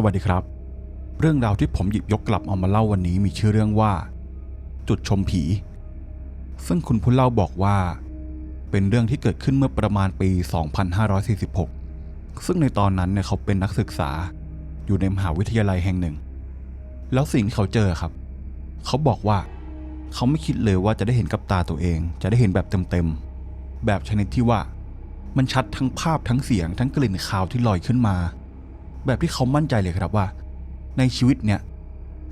สวัสดีครับ เรื่องราวที่ผมหยิบยกกลับเอามาเล่าวันนี้มีชื่อเรื่องว่า จุดชมผี ซึ่งคุณผู้เล่าบอกว่า เป็นเรื่องที่เกิดขึ้นเมื่อประมาณปี 2546 ซึ่งในตอนนั้นเนี่ยเขาเป็นนักศึกษาอยู่ในมหาวิทยาลัยแห่งหนึ่ง แล้วสิ่งที่เขาเจอครับ เขาบอกว่า เขาไม่คิดเลยว่าจะได้เห็นกับตาตัวเอง จะได้เห็นแบบเต็มๆแบบชนิดที่ว่า มันชัดทั้งภาพทั้งเสียงทั้งกลิ่นคาวที่ลอยขึ้นมา แบบที่เขามั่นใจเลยครับว่า ในชีวิตเนี่ย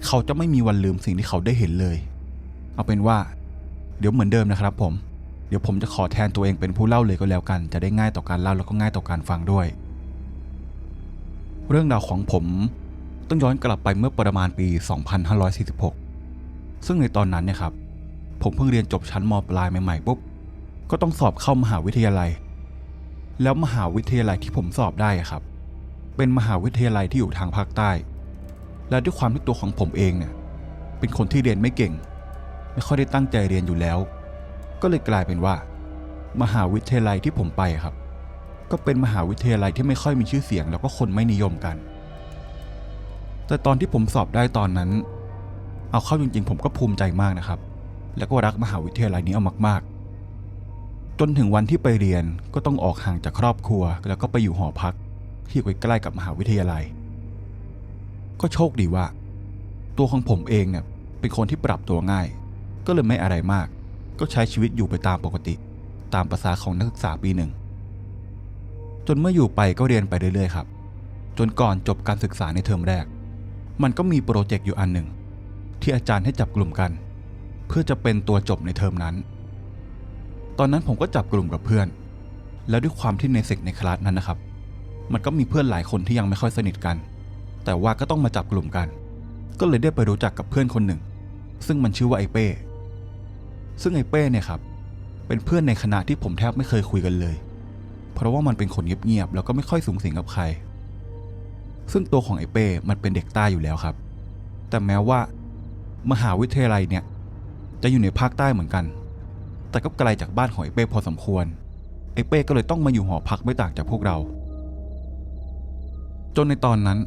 เขาจะไม่มีวันลืมสิ่งที่เขาได้เห็นเลย เอาเป็นว่า เดี๋ยวเหมือนเดิมนะครับ ผม เดี๋ยวผมจะขอแทนตัวเองเป็นผู้เล่าเลยก็แล้วกัน จะได้ง่ายต่อการเล่าแล้วก็ง่ายต่อการฟังด้วย เรื่องราวของผมต้องย้อนกลับไปเมื่อประมาณปี 2546 ซึ่งในตอนนั้นเนี่ยครับ ผมเพิ่งเรียนจบชั้นมปลายใหม่ๆปุ๊บ ก็ต้องสอบเข้ามหาวิทยาลัย แล้วมหาวิทยาลัยที่ผมสอบได้ครับ เป็นมหาวิทยาลัยที่อยู่ทางภาคใต้ และด้วยความที่ตัวของผมเองเนี่ยเป็นคนที่เรียนไม่เก่ง ไม่ค่อยได้ตั้งใจเรียนอยู่แล้ว ก็เลยกลายเป็นว่า มหาวิทยาลัยที่ผมไปครับ ก็เป็นมหาวิทยาลัยที่ไม่ค่อยมีชื่อเสียง แล้วก็คนไม่นิยมกัน แต่ตอนที่ผมสอบได้ตอนนั้น เอาเข้าจริงๆ ผมก็ภูมิใจมากนะครับ แล้วก็รักมหาวิทยาลัยนี้เอามาก ๆ จนถึงวันที่ไปเรียนก็ต้องออกห่างจากครอบครัว แล้วก็ไปอยู่หอพัก ที่อยู่ใกล้ๆกับมหาวิทยาลัย ก็โชคดีว่า ตัวของผมเองเนี่ยเป็นคนที่ปรับตัวง่าย ก็เลยไม่อะไรมาก ก็ใช้ชีวิตอยู่ไปตามปกติ ตามภาษาของนักศึกษาปีหนึ่ง จนเมื่ออยู่ไปก็เรียนไปเรื่อยๆครับ จนก่อนจบการศึกษาในเทอมแรก มันก็มีโปรเจกต์อยู่อันหนึ่ง ที่อาจารย์ให้จับกลุ่มกัน เพื่อจะเป็นตัวจบในเทอมนั้น ตอนนั้นผมก็จับกลุ่มกับเพื่อน แล้วด้วยความที่ในเซกในคลาสนั้นนะครับ มันก็มีเพื่อนหลายคนที่ยังไม่ค่อยสนิทกัน แต่ว่าก็ต้องมาจับกลุ่มกัน ก็เลยได้ไปรู้จักกับเพื่อนคนหนึ่ง ซึ่งมันชื่อว่าไอเป้ ซึ่งไอเป้เนี่ยครับ เป็นเพื่อนในคณะที่ผมแทบไม่เคยคุยกันเลย เพราะว่ามันเป็นคนเงียบๆแล้วก็ไม่ค่อยสูงสิงกับใคร ซึ่งตัวของไอเป้มันเป็นเด็กใต้อยู่แล้วครับ แต่แม้ว่า มหาวิทยาลัยเนี่ย จะอยู่ในภาคใต้เหมือนกัน แต่ก็ไกลจากบ้านของไอเป้พอสมควรไอเป้ก็เลยต้องมาอยู่หอพักไม่ต่างจากพวกเรา จนในตอนนั้น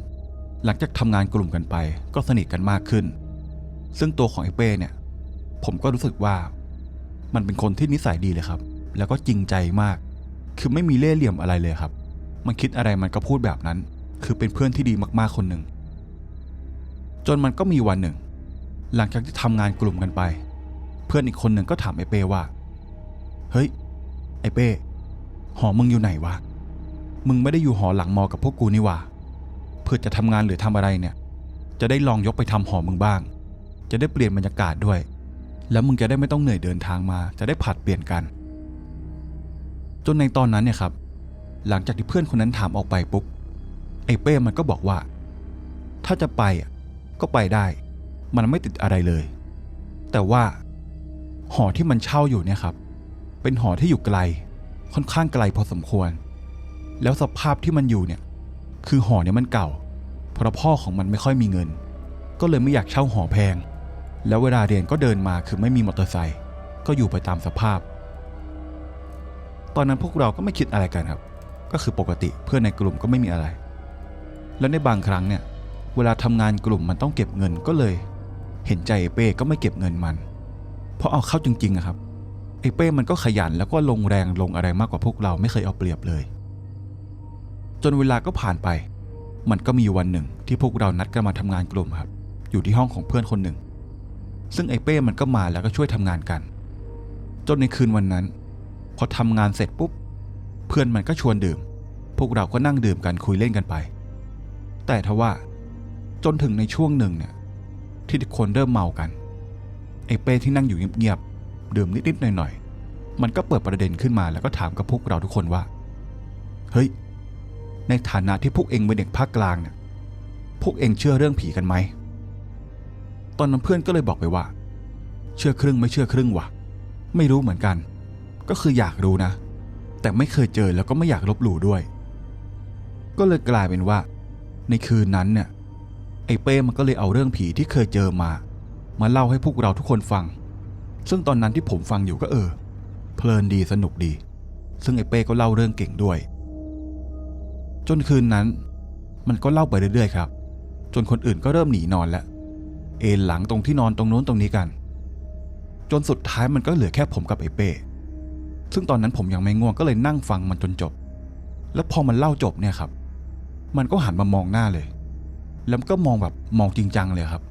หลังจากทำงานกลุ่มกันไป ก็สนิทกันมากขึ้น ซึ่งตัวของไอ้เป้เนี่ย ผมก็รู้สึกว่า มันเป็นคนที่นิสัยดีเลยครับ แล้วก็จริงใจมาก คือไม่มีเล่ห์เหลี่ยมอะไรเลยครับ มันคิดอะไรมันก็พูดแบบนั้น คือเป็นเพื่อนที่ดีมากๆคนหนึ่ง จนมันก็มีวันหนึ่ง หลังจากที่ทำงานกลุ่มกันไป เพื่อนอีกคนหนึ่งก็ถามไอ้เป้ว่า เฮ้ย ไอ้เป้หอมึงอยู่ไหนวะ มึงไม่ได้อยู่หอหลังมอกับพวกกูนี่ว่า เพื่อจะทำงานหรือทำอะไรเนี่ย จะได้ลองยกไปทำหอมึงบ้าง จะได้เปลี่ยนบรรยากาศด้วย แล้วมึงจะได้ไม่ต้องเหนื่อยเดินทางมา จะได้ผัดเปลี่ยนกัน จนในตอนนั้นเนี่ยครับ หลังจากที่เพื่อนคนนั้นถามออกไปปุ๊บไอ้เป้มันก็บอกว่า ถ้าจะไปอะก็ไปได้ มันไม่ติดอะไรเลย แต่ว่าหอที่มันเช่าอยู่เนี่ยครับ เป็นหอที่อยู่ไกล ค่อนข้างไกลพอสมควร แล้วสภาพที่มันอยู่เนี่ย คือหอเนี่ยมันเก่า เพราะพ่อของมันไม่ค่อยมีเงิน ก็เลยไม่อยากเช่าหอแพง แล้วเวลาเรียนก็เดินมาคือไม่มีมอเตอร์ไซค์ก็อยู่ไปตามสภาพ ตอนนั้นพวกเราก็ไม่คิดอะไรกันครับ ก็คือปกติเพื่อนในกลุ่มก็ไม่มีอะไร แล้วในบางครั้งเนี่ยเวลาทำงานกลุ่มมันต้องเก็บเงินก็เลย เห็นใจไอ้เป้ก็ไม่เก็บเงินมัน เพราะเอาเข้าจริงๆอะครับไอ้เป้มันก็ขยันแล้วก็ลงแรงลงอะไรมากกว่าพวกเราไม่เคยเอาเปรียบเลย จนเวลาก็ผ่านไป มันก็มีวันหนึ่งที่พวกเรานัดกันมาทำงานกลุ่มครับ อยู่ที่ห้องของเพื่อนคนหนึ่ง ซึ่งไอ้เป้มันก็มาแล้วก็ช่วยทำงานกัน จนในคืนวันนั้น พอทำงานเสร็จปุ๊บ เพื่อนมันก็ชวนดื่ม พวกเราก็นั่งดื่มกันคุยเล่นกันไป แต่ทว่า จนถึงในช่วงหนึ่งเนี่ย ที่ทุกคนเริ่มเมากัน ไอ้เป้ที่นั่งอยู่เงียบๆดื่มนิดๆหน่อยๆมันก็เปิดประเด็นขึ้นมาแล้วก็ถามกับพวกเราทุกคนว่า เฮ้ย ในฐานะที่พวกเองเป็นเด็กภาคกลางเนี่ยพวกเองเชื่อเรื่องผีกันไหม ตอนนั้นเพื่อนก็เลยบอกไปว่า เชื่อครึ่งไม่เชื่อครึ่งวะไม่รู้เหมือนกัน ก็คืออยากรู้นะ แต่ไม่เคยเจอแล้วก็ไม่อยากลบหลู่ด้วย ก็เลยกลายเป็นว่า ในคืนนั้นเนี่ยไอ้เป้มันก็เลยเอาเรื่องผีที่เคยเจอมา มาเล่าให้พวกเราทุกคนฟัง ซึ่งตอนนั้นที่ผมฟังอยู่ก็เออ เพลินดีสนุกดี ซึ่งไอ้เป้ก็เล่าเรื่องเก่งด้วย จนคืนนั้น มันก็เล่าไปเรื่อยๆครับ จนคนอื่นก็เริ่มหนีนอนแล้ว เอนหลังตรงที่นอนตรงโน้นตรงนี้กัน จนสุดท้ายมันก็เหลือแค่ผมกับไอ้เป้ ซึ่งตอนนั้นผมยังไม่ง่วงก็เลยนั่งฟังมันจนจบ แล้วพอมันเล่าจบเนี่ยครับ มันก็หันมามองหน้าเลย แล้วก็มองแบบมองจริงจังเลยครับ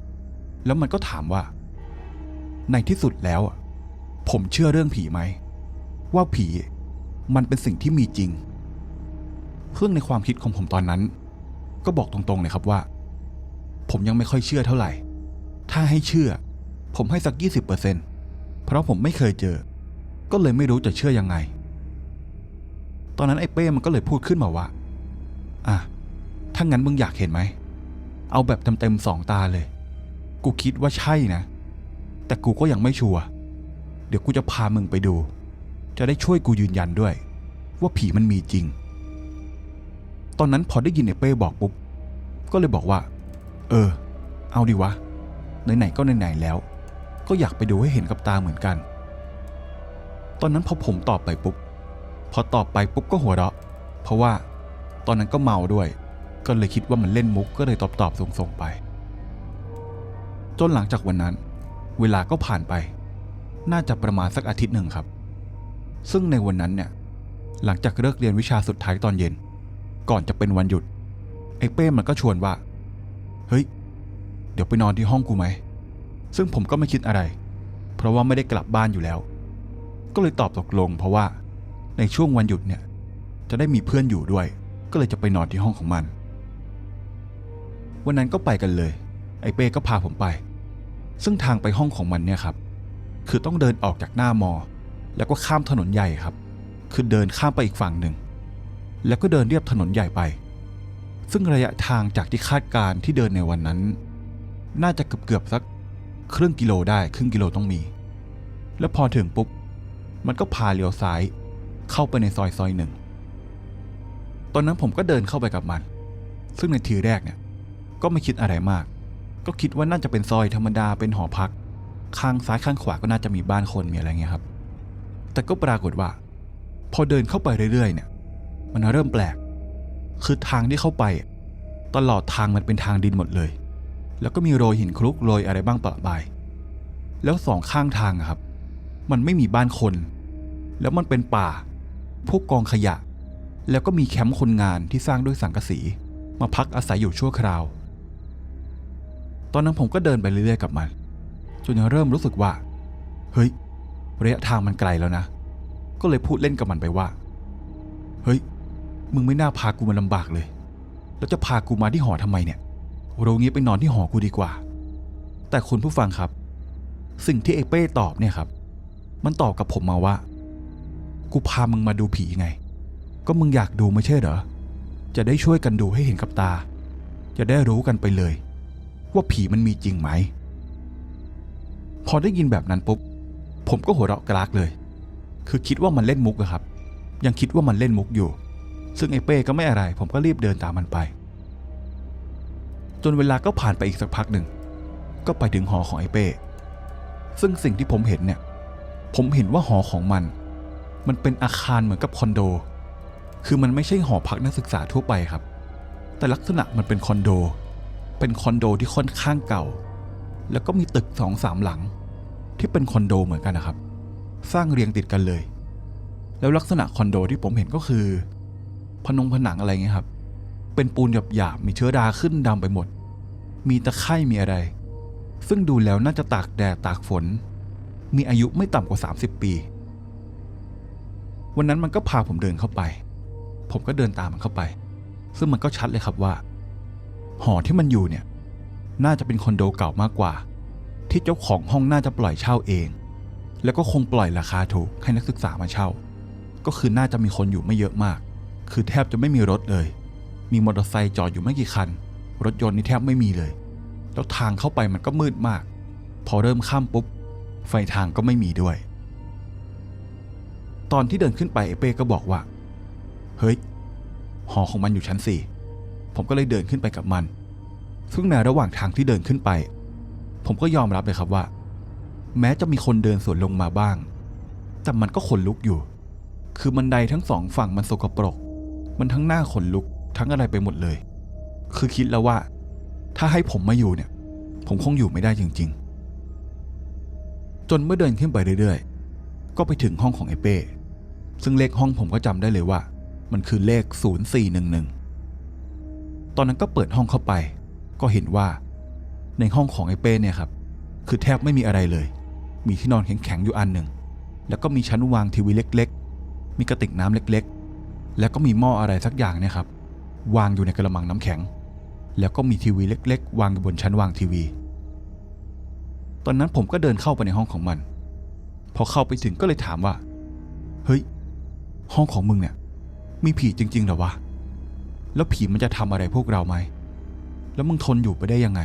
แล้วมันก็ถามว่า ในที่สุดแล้วผมเชื่อเรื่องผีไหมว่าผีมันเป็นสิ่งที่มีจริง ซึ่องในความคิดของผมตอนนั้น ก็บอกตรงๆเลยครับว่า ผมยังไม่ค่อยเชื่อเท่าไหร่ ถ้าให้เชื่อ ผมให้สัก 20%เพราะผมไม่เคยเจอ ก็เลยไม่รู้จะเชื่อยังไง ตอนนั้นไอ้เป้มันก็เลยพูดขึ้นมาว่า อะ ถ้างั้นมึงอยากเห็นไหม เอาแบบเต็มๆสองตาเลย กูคิดว่าใช่นะ แต่กูก็ยังไม่ชัวร์ เดี๋ยวกูจะพามึงไปดู จะได้ช่วยกูยืนยันด้วย ว่าผีมันมีจริง ตอนนั้นพอได้ยินไอ้เป้บอกปุ๊บ ก็เลยบอกว่า เออ เอาดิวะ ไหนๆก็ไหนๆแล้ว ก็อยากไปดูให้เห็นกับตาเหมือนกัน ตอนนั้นพอผมตอบไปปุ๊บ พอตอบไปปุ๊บก็หัวเราะ เพราะว่าตอนนั้นก็เมาด้วย ก็เลยคิดว่ามันเล่นมุกก็เลยตอบตอบส่งๆไป จนหลังจากวันนั้น เวลาก็ผ่านไป น่าจะประมาณสักอาทิตย์หนึ่งครับ ซึ่งในวันนั้นเนี่ย หลังจากเลิกเรียนวิชาสุดท้ายตอนเย็น ก่อนจะเป็นวันหยุด ไอ้เป้มันก็ชวนว่า เฮ้ย เดี๋ยวไปนอนที่ห้องกูไหม ซึ่งผมก็ไม่คิดอะไร เพราะว่าไม่ได้กลับบ้านอยู่แล้ว ก็เลยตอบตกลง เพราะว่าในช่วงวันหยุดเนี่ย จะได้มีเพื่อนอยู่ด้วย ก็เลยจะไปนอนที่ห้องของมัน วันนั้นก็ไปกันเลย ไอ้เป้ก็พาผมไป ซึ่งทางไปห้องของมันเนี่ยครับ คือต้องเดินออกจากหน้ามอ แล้วก็ข้ามถนนใหญ่ครับ คือเดินข้ามไปอีกฝั่งหนึ่ง แล้วก็เดินเรียบถนนใหญ่ไป ซึ่งระยะทางจากที่คาดการ์ที่เดินในวันนั้น น่าจะเกือบเกือบๆสักครึ่งกิโลได้ครึ่งกิโลต้องมี แล้วพอถึงปุ๊บมันก็พาเลี้ยวซ้ายเข้าไปในซอยซอยหนึ่ง ตอนนั้นผมก็เดินเข้าไปกับมัน ซึ่งในทีแรกเนี่ย ก็ไม่คิดอะไรมาก ก็คิดว่าน่าจะเป็นซอยธรรมดาเป็นหอพัก ข้างซ้ายข้างขวาก็น่าจะมีบ้านคนมีอะไรเงี้ยครับ แต่ก็ปรากฏว่า พอเดินเข้าไปเรื่อยๆเนี่ย มันเริ่มแปลก คือทางที่เข้าไป ตลอดทางมันเป็นทางดินหมดเลย แล้วก็มีโรยหินคลุกโรยอะไรบ้างปะบายแล้วสองข้างทางครับ มันไม่มีบ้านคน แล้วมันเป็นป่า พวกกองขยะ แล้วก็มีแคมป์คนงานที่สร้างด้วยสังกะสี มาพักอาศัยอยู่ชั่วคราว ตอนนั้นผมก็เดินไปเรื่อยๆกับมัน จนเริ่มรู้สึกว่า เฮ้ยระยะทางมันไกลแล้วนะ ก็เลยพูดเล่นกับมันไปว่า เฮ้ย มึงไม่น่าพากูมาลำบากเลย แล้วจะพากูมาที่หอทำไมเนี่ยเรางี้ไปนอนที่หอกูดีกว่า แต่คุณผู้ฟังครับ สิ่งที่ไอ้เป้ตอบเนี่ยครับ มันตอบกับผมมาว่า กูพามึงมาดูผีไง ก็มึงอยากดูไม่ใช่เหรอ จะได้ช่วยกันดูให้เห็นกับตา จะได้รู้กันไปเลย ว่าผีมันมีจริงไหม พอได้ยินแบบนั้นปุ๊บ ผมก็หัวเราะกรากเลย คือคิดว่ามันเล่นมุกอะครับ ยังคิดว่ามันเล่นมุกอยู่ ซึ่งไอ้เป้ก็ไม่อะไร ผมก็รีบเดินตามมันไป จนเวลาก็ผ่านไปอีกสักพักหนึ่ง ก็ไปถึงหอของไอ้เป้ ซึ่งสิ่งที่ผมเห็นเนี่ย ผมเห็นว่าหอของมัน มันเป็นอาคารเหมือนกับคอนโด คือมันไม่ใช่หอพักนักศึกษาทั่วไปครับ แต่ลักษณะมันเป็นคอนโด เป็นคอนโดที่ค่อนข้างเก่า แล้วก็มีตึกสองสามหลัง ที่เป็นคอนโดเหมือนกันนะครับ สร้างเรียงติดกันเลยแล้วลักษณะคอนโดที่ผมเห็นก็คือ ผนงผนังอะไรเงี้ยครับ เป็นปูนหยาบๆมีเชื้อราขึ้นดำไปหมด มีตะไคร่มีอะไร ซึ่งดูแล้วน่าจะตากแดดตากฝน มีอายุไม่ต่ำกว่า 30 ปี วันนั้นมันก็พาผมเดินเข้าไป ผมก็เดินตามมันเข้าไป ซึ่งมันก็ชัดเลยครับว่า หอที่มันอยู่เนี่ย น่าจะเป็นคอนโดเก่ามากกว่า ที่เจ้าของห้องน่าจะปล่อยเช่าเอง แล้วก็คงปล่อยราคาถูกให้นักศึกษามาเช่า ก็คือน่าจะมีคนอยู่ไม่เยอะมาก คือแทบจะไม่มีรถเลย มีมอเตอร์ไซค์จอดอยู่ไม่กี่คัน รถยนต์นี่แทบไม่มีเลย แล้วทางเข้าไปมันก็มืดมาก พอเริ่มข้ามปุ๊บ ไฟทางก็ไม่มีด้วย ตอนที่เดินขึ้นไปเอเป้ก็บอกว่า เฮ้ย หอของมันอยู่ชั้นสี่ผมก็เลยเดินขึ้นไปกับมัน ซึ่งในระหว่างทางที่เดินขึ้นไป ผมก็ยอมรับเลยครับว่า แม้จะมีคนเดินสวนลงมาบ้าง แต่มันก็ขนลุกอยู่ คือบันไดทั้งสองฝั่งมันสกปรก มันทั้งหน้าขนลุกทั้งอะไรไปหมดเลย คือคิดแล้วว่า ถ้าให้ผมมาอยู่เนี่ย ผมคงอยู่ไม่ได้จริง ๆ จนเมื่อเดินขึ้นไปเรื่อยๆ ก็ไปถึงห้องของไอเป้ ซึ่งเลขห้องผมก็จำได้เลยว่า มันคือเลข 0411 ตอนนั้นก็เปิดห้องเข้าไป ก็เห็นว่า ในห้องของไอเป้เนี่ยครับ คือแทบไม่มีอะไรเลย มีที่นอนแข็งๆอยู่อันหนึ่ง แล้วก็มีชั้นวางทีวีเล็ก ๆ มีกระติกน้ำเล็ก ๆ แล้วก็มีหม้ออะไรสักอย่างเนี่ยครับ วางอยู่ในกระมังน้ำแข็ง แล้วก็มีทีวีเล็ก ๆ วางอยู่บนชั้นวางทีวี ตอนนั้นผมก็เดินเข้าไปในห้องของมัน พอเข้าไปถึงก็เลยถามว่า เฮ้ย ห้องของมึงเนี่ย มีผีจริงๆหรอวะ แล้วผีมันจะทำอะไรพวกเราไหม แล้วมึงทนอยู่ไปได้ยังไง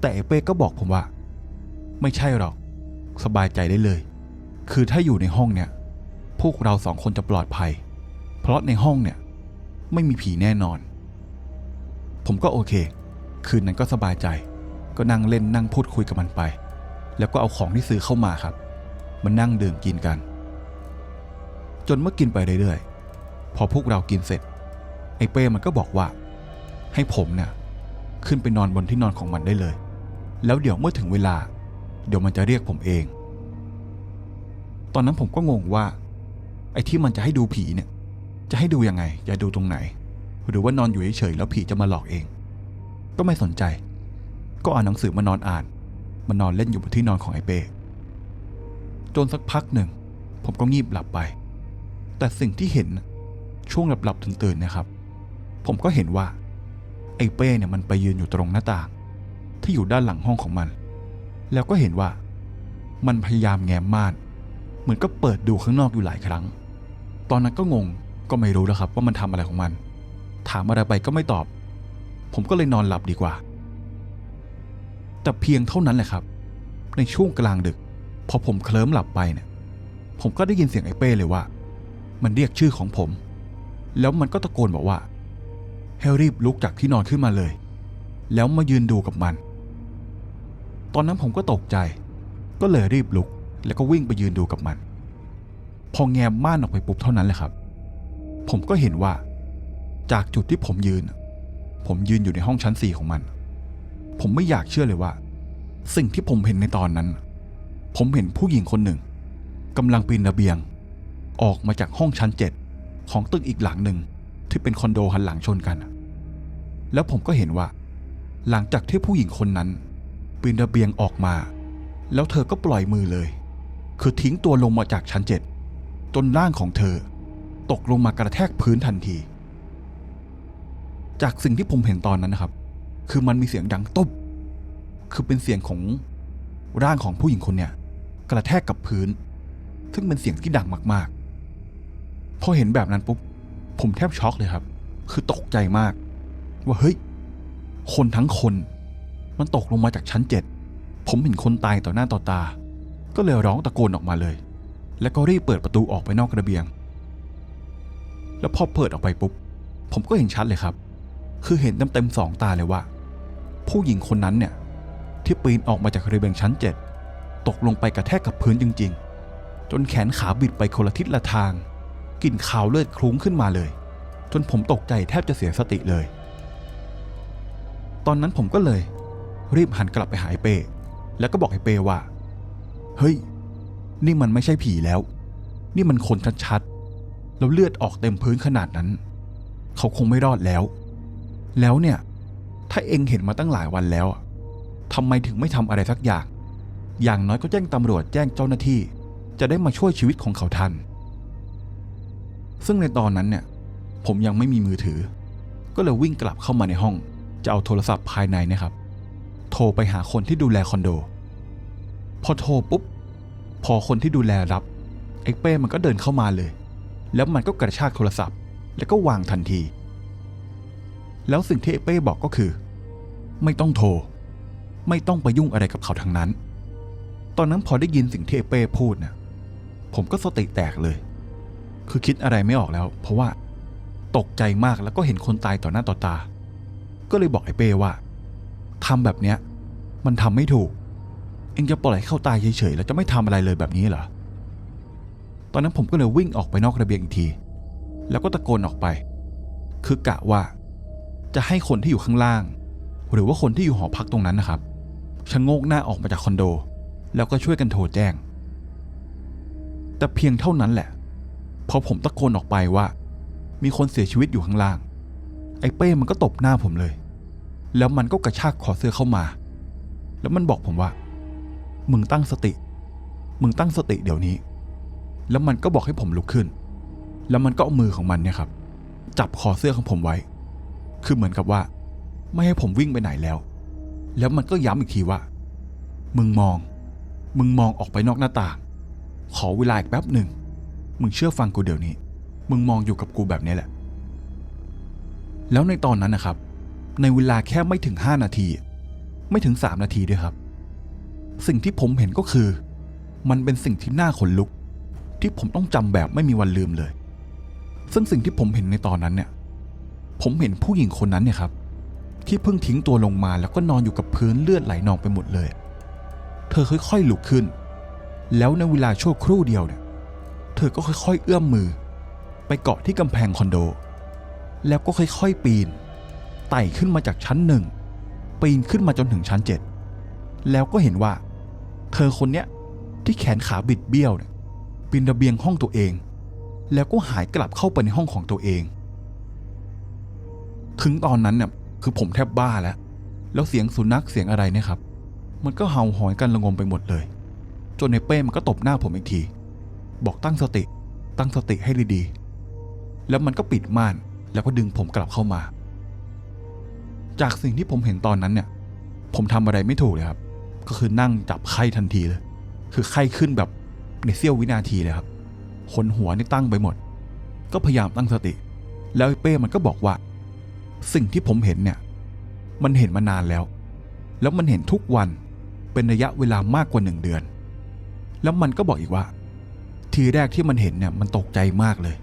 แต่ไอ้เป้ก็บอกผมว่า ไม่ใช่หรอก สบายใจได้เลย คือถ้าอยู่ในห้องเนี่ย พวกเราสองคนจะปลอดภัย เพราะในห้องเนี่ยไม่มีผีแน่นอน ผมก็โอเค คืนนั้นก็สบายใจ ก็นั่งเล่นนั่งพูดคุยกับมันไป แล้วก็เอาของที่ซื้อเข้ามาครับมานั่งดื่มกินกัน จนเมื่อกินไปเรื่อยๆ พอพวกเรากินเสร็จ ไอ้เป้มันก็บอกว่า ให้ผมเนี่ยขึ้นไปนอนบนที่นอนของมันได้เลย แล้วเดี๋ยวเมื่อถึงเวลา เดี๋ยวมันจะเรียกผมเอง ตอนนั้นผมก็งงว่า ไอ้ที่มันจะให้ดูผีเนี่ย จะให้ดูยังไงจะดูตรงไหน หรือว่านอนอยู่เฉยๆแล้วผีจะมาหลอกเอง ก็ไม่สนใจ ก็เอานหนังสือมานอนอ่าน มานอนเล่นอยู่บนที่นอนของไอ้เป้จนสักพักหนึ่ง ผมก็งีบหลับไป แต่สิ่งที่เห็นช่วงหลับๆตื่นๆนะครับ ผมก็เห็นว่า ไอ้เป้เนี่ยมันไปยืนอยู่ตรงหน้าต่าง ที่อยู่ด้านหลังห้องของมัน แล้วก็เห็นว่า มันพยายามแง้มม่าน เหมือนก็เปิดดูข้างนอกอยู่หลายครั้ง ตอนนั้นก็งง ก็ไม่รู้แล้วครับว่ามันทำอะไรของมัน ถามอะไรไปก็ไม่ตอบ ผมก็เลยนอนหลับดีกว่า แต่เพียงเท่านั้นแหละครับ ในช่วงกลางดึก พอผมเคลิ้มหลับไปเนี่ย ผมก็ได้ยินเสียงไอ้เป้เลยว่า มันเรียกชื่อของผม แล้วมันก็ตะโกนบอกว่าให้รีบลุกจากที่นอนขึ้นมาเลย แล้วมายืนดูกับมัน ตอนนั้นผมก็ตกใจ ก็เลยรีบลุก แล้วก็วิ่งไปยืนดูกับมัน พอแง้มม่านออกไปปุ๊บเท่านั้นแหละครับ ผมก็เห็นว่า จากจุดที่ผมยืน ผมยืนอยู่ในห้องชั้นสี่ของมัน ผมไม่อยากเชื่อเลยว่า สิ่งที่ผมเห็นในตอนนั้น ผมเห็นผู้หญิงคนหนึ่งกำลังปีนระเบียง ออกมาจากห้องชั้นเจ็ดของตึกอีกหลังหนึ่งที่เป็นคอนโดหันหลังชนกัน แล้วผมก็เห็นว่า หลังจากที่ผู้หญิงคนนั้นปีนระเบียงออกมา แล้วเธอก็ปล่อยมือเลย คือทิ้งตัวลงมาจากชั้นเจ็ดจนร่างของเธอ ตกลงมากระแทกพื้นทันที จากสิ่งที่ผมเห็นตอนนั้นนะครับ คือมันมีเสียงดังตุ๊บคือเป็นเสียงของร่างของผู้หญิงคนเนี้ยกระแทกกับพื้น ซึ่งเป็นเสียงที่ดังมากๆ พอเห็นแบบนั้นปุ๊บ ผมแทบช็อกเลยครับ คือตกใจมาก ว่าเฮ้ย คนทั้งคน มันตกลงมาจากชั้นเจ็ด ผมเห็นคนตายต่อหน้าต่อตา ก็เลยร้องตะโกนออกมาเลย แล้วก็รีบเปิดประตูออกไปนอกระเบียง แล้วพอเปิดออกไปปุ๊บ ผมก็เห็นชัดเลยครับ คือเห็นเต็มๆสองตาเลยว่า ผู้หญิงคนนั้นเนี่ยที่ปีนออกมาจากระเบียงชั้นเจ็ดตกลงไปกระแทกกับพื้นจริง ๆ จนแขนขาบิดไปคนละทิศละทางกลิ่นขาวเลือดคลุ้งขึ้นมาเลย จนผมตกใจแทบจะเสียสติเลย ตอนนั้นผมก็เลย รีบหันกลับไปหาไอเป้ แล้วก็บอกไอ้เป้ว่า เฮ้ย นี่มันไม่ใช่ผีแล้ว นี่มันคนชัด แล้วเลือดออกเต็มพื้นขนาดนั้น เขาคงไม่รอดแล้ว แล้วเนี่ย ถ้าเองเห็นมาตั้งหลายวันแล้วอะทำไมถึงไม่ทำอะไรสักอย่าง อย่างน้อยก็แจ้งตำรวจแจ้งเจ้าหน้าที่ จะได้มาช่วยชีวิตของเขาทัน ซึ่งในตอนนั้นเนี่ย ผมยังไม่มีมือถือ ก็เลยวิ่งกลับเข้ามาในห้อง จะเอาโทรศัพท์ภายในนะครับ โทรไปหาคนที่ดูแลคอนโด พอโทรปุ๊บ พอคนที่ดูแลรับไอ้เป้มันก็เดินเข้ามาเลย แล้วมันก็กระชากโทรศัพท์ แล้วก็วางทันที แล้วสิ่งที่ไอเป้บอกก็คือ ไม่ต้องโทร ไม่ต้องไปยุ่งอะไรกับเขาทั้งนั้น ตอนนั้นพอได้ยินสิ่งที่ไอเป้พูดนะผมก็สติแตกเลย คือคิดอะไรไม่ออกแล้ว เพราะว่า ตกใจมากแล้วก็เห็นคนตายต่อหน้าต่อตา ก็เลยบอกไอ้เป้ว่าทำแบบเนี้ย มันทำไม่ถูก เองจะปล่อยให้เข้าตายเฉยๆแล้วจะไม่ทำอะไรเลยแบบนี้เหรอ ตอนนั้นผมก็เลยวิ่งออกไปนอกระเบียงอีกที แล้วก็ตะโกนออกไป คือกะว่าจะให้คนที่อยู่ข้างล่าง หรือว่าคนที่อยู่หอพักตรงนั้นนะครับชะโงกหน้าออกมาจากคอนโด แล้วก็ช่วยกันโทรแจ้ง แต่เพียงเท่านั้นแหละ พอผมตะโกนออกไปว่า มีคนเสียชีวิตอยู่ข้างล่าง ไอ้เป้มันก็ตบหน้าผมเลย แล้วมันก็กระชากคอเสื้อเข้ามา แล้วมันบอกผมว่า มึงตั้งสติ มึงตั้งสติเดี๋ยวนี้ แล้วมันก็บอกให้ผมลุกขึ้น แล้วมันก็เอามือของมันเนี่ยครับ จับคอเสื้อของผมไว้ คือเหมือนกับว่า ไม่ให้ผมวิ่งไปไหนแล้ว แล้วมันก็ย้ำอีกทีว่า มึงมอง มึงมองออกไปนอกหน้าต่าง ขอเวลาอีกแป๊บหนึ่ง มึงเชื่อฟังกูเดี๋ยวนี้ มึงมองอยู่กับกูแบบนี้แหละ แล้วในตอนนั้นนะครับ ในเวลาแค่ไม่ถึงห้านาที ไม่ถึงสามนาทีด้วยครับ สิ่งที่ผมเห็นก็คือ มันเป็นสิ่งที่น่าขนลุก ที่ผมต้องจำแบบไม่มีวันลืมเลย ซึ่งสิ่งที่ผมเห็นในตอนนั้นเนี่ย ผมเห็นผู้หญิงคนนั้นเนี่ยครับ ที่เพิ่งทิ้งตัวลงมาแล้วก็นอนอยู่กับพื้นเลือดไหลนองไปหมดเลย เธอค่อยๆลุกขึ้น แล้วในเวลาชั่วครู่เดียวเนี่ย เธอก็ค่อยๆ เอื้อมมือ ไปเกาะที่กำแพงคอนโด แล้วก็ค่อยๆปีนไต่ขึ้นมาจากชั้นหนึ่งปีนขึ้นมาจนถึงชั้นเจ็ดแล้วก็เห็นว่า เธอคนเนี้ยที่แขนขาบิดเบี้ยวเนี่ย ปีนระเบียงห้องตัวเอง แล้วก็หายกลับเข้าไปในห้องของตัวเอง ถึงตอนนั้นเนี่ยคือผมแทบบ้าแล้ว แล้วเสียงสุนัขเสียงอะไรเนี่ยครับ มันก็เห่าหอนกันระงมไปหมดเลย จนในเป้มันก็ตบหน้าผมอีกที บอกตั้งสติ ตั้งสติให้ดีๆ แล้วมันก็ปิดม่านแล้วก็ดึงผมกลับเข้ามา จากสิ่งที่ผมเห็นตอนนั้นเนี่ย ผมทำอะไรไม่ถูกเลยครับ ก็คือนั่งจับไข้ทันทีเลย คือไข้ขึ้นแบบ ในเสี้ยววินาทีเลยครับขนหัวนี่ตั้งไปหมด ก็พยายามตั้งสติ แล้วไอ้เป้มันก็บอกว่า สิ่งที่ผมเห็นเนี่ย มันเห็นมานานแล้ว แล้วมันเห็นทุกวันเป็นระยะเวลามากกว่าหนึ่งเดือน แล้วมันก็บอกอีกว่า ทีแรกที่มันเห็นเนี่ยมันตกใจมากเลย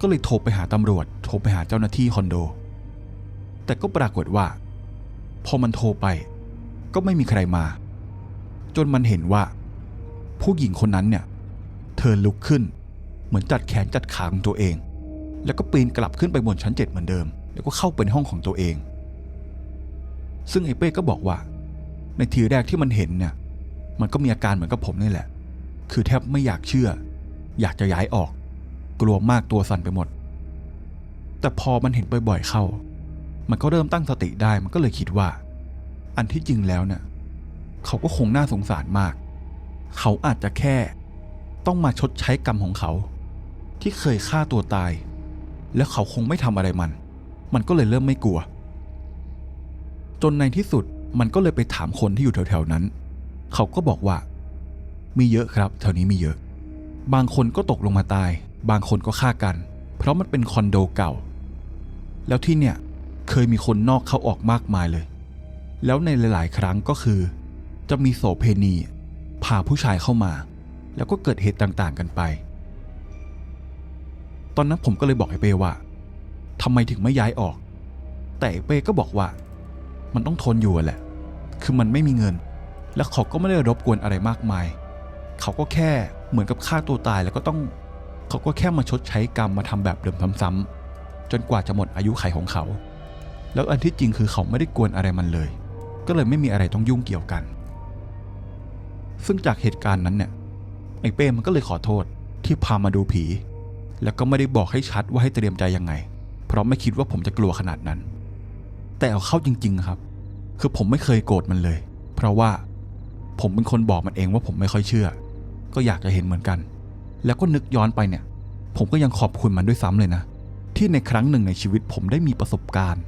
ก็เลยโทรไปหาตำรวจ โทรไปหาเจ้าหน้าที่คอนโด แต่ก็ปรากฏว่า พอมันโทรไป ก็ไม่มีใครมา จนมันเห็นว่า ผู้หญิงคนนั้นเนี่ย เธอลุกขึ้น เหมือนจัดแขนจัดขาของตัวเอง แล้วก็ปีนกลับขึ้นไปบนชั้นเจ็ดเหมือนเดิม แล้วก็เข้าไปในห้องของตัวเอง ซึ่งไอ้เป้ก็บอกว่า ในทีแรกที่มันเห็นเนี่ยมันก็มีอาการเหมือนกับผมนี่แหละ คือแทบไม่อยากเชื่อ อยากจะย้ายออก กลัวมากตัวสั่นไปหมด แต่พอมันเห็นบ่อยๆเข้า มันก็เริ่มตั้งสติได้มันก็เลยคิดว่า อันที่จริงแล้วเนี่ยเขาก็คงน่าสงสารมาก เขาอาจจะแค่ ต้องมาชดใช้กรรมของเขา ที่เคยฆ่าตัวตาย แล้วเขาคงไม่ทำอะไรมัน มันก็เลยเริ่มไม่กลัว จนในที่สุดมันก็เลยไปถามคนที่อยู่แถวๆนั้น เขาก็บอกว่า มีเยอะครับ แถวนี้มีเยอะ บางคนก็ตกลงมาตาย บางคนก็ฆ่ากัน เพราะมันเป็นคอนโดเก่า แล้วที่เนี่ยเคยมีคนนอกเข้าออกมากมายเลย แล้วในหลาย ๆ ครั้งก็คือ จะมีโสเพณีพาผู้ชายเข้ามา แล้วก็เกิดเหตุต่างๆกันไป ตอนนั้นผมก็เลยบอกไอ้เป้ว่าทำไมถึงไม่ย้ายออก แต่ไอ้เป้ก็บอกว่า มันต้องทนอยู่แหละ คือมันไม่มีเงิน และเขาก็ไม่ได้รบกวนอะไรมากมาย เขาก็แค่เหมือนกับฆ่าตัวตายแล้วก็ต้อง เขาก็แค่มาชดใช้กรรมมาทำแบบเดิมซ้ำๆจนกว่าจะหมดอายุไขของเขา แล้วอันที่จริงคือเขาไม่ได้กวนอะไรมันเลย ก็เลยไม่มีอะไรต้องยุ่งเกี่ยวกัน ซึ่งจากเหตุการณ์นั้นเนี่ย ไอ้เป้มันก็เลยขอโทษที่พามาดูผี แล้วก็ไม่ได้บอกให้ชัดว่าให้เตรียมใจยังไง เพราะไม่คิดว่าผมจะกลัวขนาดนั้น แต่เอาเข้าจริง ๆ ครับ คือผมไม่เคยโกรธมันเลย เพราะว่าผมเป็นคนบอกมันเองว่าผมไม่ค่อยเชื่อ ก็อยากจะเห็นเหมือนกัน แล้วก็นึกย้อนไปเนี่ย ผมก็ยังขอบคุณมันด้วยซ้ำเลยนะ ที่ในครั้งหนึ่งในชีวิตผมได้มีประสบการณ์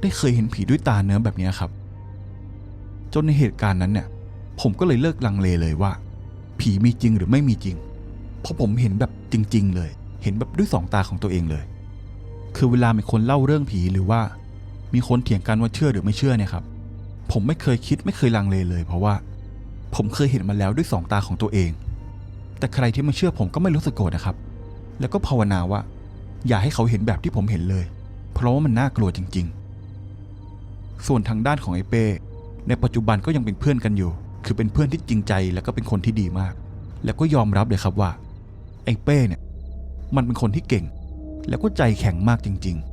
ได้เคยเห็นผีด้วยตาเนื้อแบบนี้ครับ จนในเหตุการณ์นั้นเนี่ย ผมก็เลยเลิกลังเลเลยว่า ผีมีจริงหรือไม่มีจริง เพราะผมเห็นแบบจริง ๆ เลย เห็นแบบด้วยสองตาของตัวเองเลย คือเวลามีคนเล่าเรื่องผีหรือว่า มีคนเถียงกันว่าเชื่อหรือไม่เชื่อเนี่ยครับ ผมไม่เคยคิดไม่เคยลังเลเลย เพราะว่า ผมเคยเห็นมาแล้วด้วยสองตาของตัวเอง แต่ใครที่ไม่เชื่อผมก็ไม่รู้สึกโกรธนะครับ แล้วก็ภาวนาว่า อย่าให้เขาเห็นแบบที่ผมเห็นเลย เพราะว่ามันน่ากลัวจริง ๆ ส่วนทางด้านของไอเป้ในปัจจุบันก็ยังเป็นเพื่อนกันอยู่ คือเป็นเพื่อนที่จริงใจแล้วก็เป็นคนที่ดีมาก แล้วก็ยอมรับเลยครับว่าไอ้เป้เนี่ยมันเป็นคนที่เก่ง แล้วก็ใจแข็งมากจริงๆ